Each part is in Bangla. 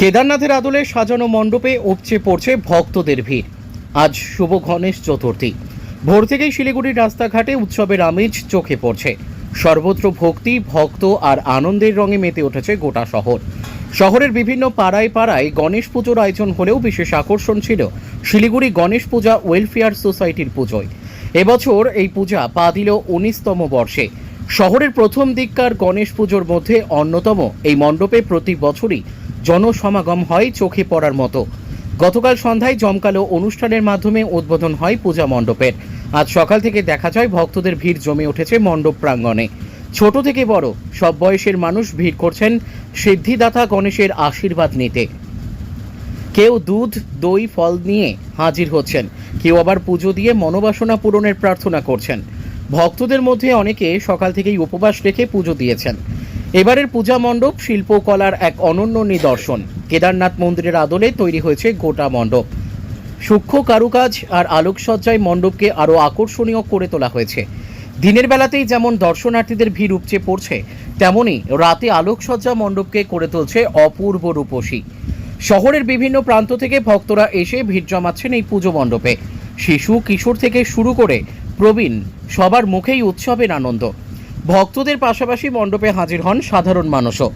কেদারনাথের আদলে সাজানো মণ্ডপে উপচে পড়ছে ভক্তদের ভিড়। আজ শুভ গণেশ চতুর্থী। ভোর থেকেই শিলিগুড়ির রাস্তাঘাটে উৎসবের আমেজ চোখে পড়ছে। সর্বত্র ভক্তি, ভক্ত আর আনন্দের রঙে মেতে উঠেছে গোটা শহর। শহরের বিভিন্ন পাড়ায় পাড়ায় গণেশ পুজোর আয়োজন হলেও বিশেষ আকর্ষণ ছিল শিলিগুড়ি গণেশ পূজা ওয়েলফেয়ার সোসাইটির পুজোয়। এবছর এই পূজা পা দিল উনিশতম বর্ষে। শহরের প্রথম দিককার গণেশ পুজোর মধ্যে অন্যতম এই মণ্ডপে প্রতি বছরই জনসমাগম হয় চোখে পড়ার মতো। গতকাল সন্ধ্যায় জমকালো অনুষ্ঠানের মাধ্যমে উদ্বোধন হয় পূজা মণ্ডপের। আজ সকাল থেকে দেখা যায় ভক্তদের ভিড় জমে উঠেছে মণ্ডপ প্রাঙ্গণে। ছোট থেকে বড়, সব বয়সের মানুষ ভিড় করছেন সিদ্ধিদাতা গণেশের আশীর্বাদ নিতে। কেউ দুধ, দই, ফল নিয়ে হাজির হচ্ছেন। কেউ আবার পুজো দিয়ে মনোবাসনা পূরণের প্রার্থনা করছেন। ভক্তদের মধ্যে অনেকে সকাল থেকেই উপবাস রেখে পুজো দিয়েছেন। এবারের পূজা মণ্ডপ, শিল্পকলার এক অনন্য নিদর্শন। কেদারনাথ মন্দিরের আদলে তৈরি হয়েছে গোটা মণ্ডপ। সূক্ষ্ম কারুকাজ আর আলোকসজ্জায় মণ্ডপকে আরও আকর্ষণীয় করে তোলা হয়েছে। দিনের বেলাতেই যেমন দর্শনার্থীদের ভিড় উপচে পড়ছে, তেমনি রাতে আলোকসজ্জা মণ্ডপকে করে তুলছে অপূর্ব রূপসী। শহরের বিভিন্ন প্রান্ত থেকে ভক্তরা এসে ভিড় জমাচ্ছেন এই পুজো মণ্ডপে। শিশু, কিশোর থেকে শুরু করে প্রবীণ সবার মুখেই উৎসবের আনন্দ। ভক্তদের পাশাপাশি মণ্ডপে হাজির হন সাধারণ মানুষও।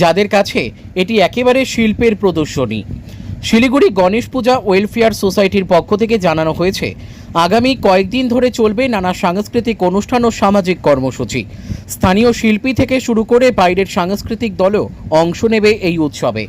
যাদের কাছে এটি একেবারে শিল্পের প্রদর্শনী। শিলিগুড়ি গণেশ পূজা ওয়েলফেয়ার সোসাইটির পক্ষ থেকে জানানো হয়েছে, আগামী কয়েকদিন ধরে চলবে নানা সাংস্কৃতিক অনুষ্ঠান ও সামাজিক কর্মসূচি। স্থানীয় শিল্পী থেকে শুরু করে বাইরের সাংস্কৃতিক দলও অংশ নেবে এই উৎসবে।